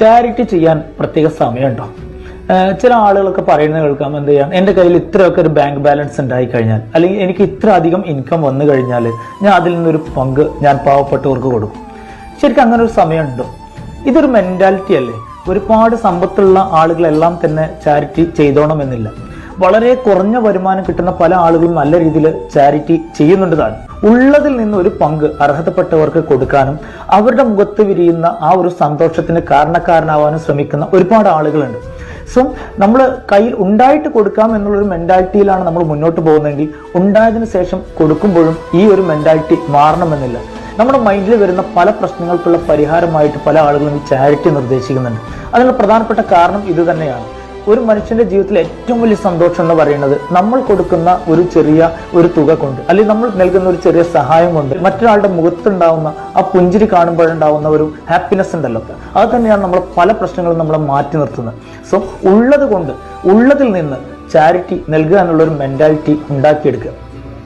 Charity ചെയ്യാൻ പ്രത്യേക സമയമുണ്ടോ? ചില ആളുകളൊക്കെ പറയുന്നത് കേൾക്കാം എന്ത് ചെയ്യാം? എന്റെ കയ്യിൽ ഇത്രയൊക്കെ ഒരു ബാങ്ക് ബാലൻസ് ഉണ്ടായി കഴിഞ്ഞാൽ അല്ലെങ്കിൽ എനിക്ക് ഇത്ര അധികം ഇൻകം വന്നു കഴിഞ്ഞാൽ ഞാൻ അതിൽ നിന്നൊരു പങ്ക് ഞാൻ പാവപ്പെട്ടവർക്ക് കൊടുക്കും. ശരിക്കും അങ്ങനെ ഒരു സമയമുണ്ടോ. ഇതൊരു മെന്റാലിറ്റി അല്ലേ? ഒരുപാട് സമ്പത്തുള്ള ആളുകളെല്ലാം തന്നെ ചാരിറ്റി ചെയ്തോണമെന്നില്ല. വളരെ കുറഞ്ഞ വരുമാനം കിട്ടുന്ന പല ആളുകളും നല്ല രീതിയിൽ ചാരിറ്റി ചെയ്യുന്നുണ്ട് താൻ. ഉള്ളതിൽ നിന്ന് ഒരു പങ്ക് അർഹതപ്പെട്ടവർക്ക് കൊടുക്കാനും അവരുടെ മുഖത്ത് വിരിയുന്ന ആ ഒരു സന്തോഷത്തിന് കാരണക്കാരനാവാനും ശ്രമിക്കുന്ന ഒരുപാട് ആളുകളുണ്ട്. സോ നമ്മൾ കയ്യിൽ ഉണ്ടായിട്ട് കൊടുക്കാം എന്നുള്ളൊരു മെന്റാലിറ്റിയിലാണ് നമ്മൾ മുന്നോട്ട് പോകുന്നതെങ്കിൽ ഉണ്ടായതിനു ശേഷം കൊടുക്കുമ്പോഴും ഈ ഒരു മെന്റാലിറ്റി മാറണമെന്നില്ല. നമ്മുടെ മൈൻഡിൽ വരുന്ന പല പ്രശ്നങ്ങൾക്കുള്ള പരിഹാരമായിട്ട് പല ആളുകളും ഈ ചാരിറ്റി നിർദ്ദേശിക്കുന്നുണ്ട്. അതിനുള്ള പ്രധാനപ്പെട്ട കാരണം ഇത് തന്നെയാണ്. ഒരു മനുഷ്യന്റെ ജീവിതത്തിൽ ഏറ്റവും വലിയ സന്തോഷം എന്ന് പറയുന്നത് നമ്മൾ കൊടുക്കുന്ന ഒരു ചെറിയ ഒരു തുക കൊണ്ട് അല്ലെങ്കിൽ നമ്മൾ നൽകുന്ന ഒരു ചെറിയ സഹായം കൊണ്ട് മറ്റൊരാളുടെ മുഖത്തുണ്ടാവുന്ന ആ പുഞ്ചിരി കാണുമ്പോഴുണ്ടാവുന്ന ഒരു ഹാപ്പിനെസ് ഉണ്ടല്ലോ. അത് തന്നെയാണ് നമ്മൾ പല പ്രശ്നങ്ങളും നമ്മളെ മാറ്റി നിർത്തുന്നത്. സോ ഉള്ളത് കൊണ്ട് ഉള്ളതിൽ നിന്ന് ചാരിറ്റി നൽകുക എന്നുള്ളൊരു ഒരു മെന്റാലിറ്റി ഉണ്ടാക്കിയെടുക്കുക.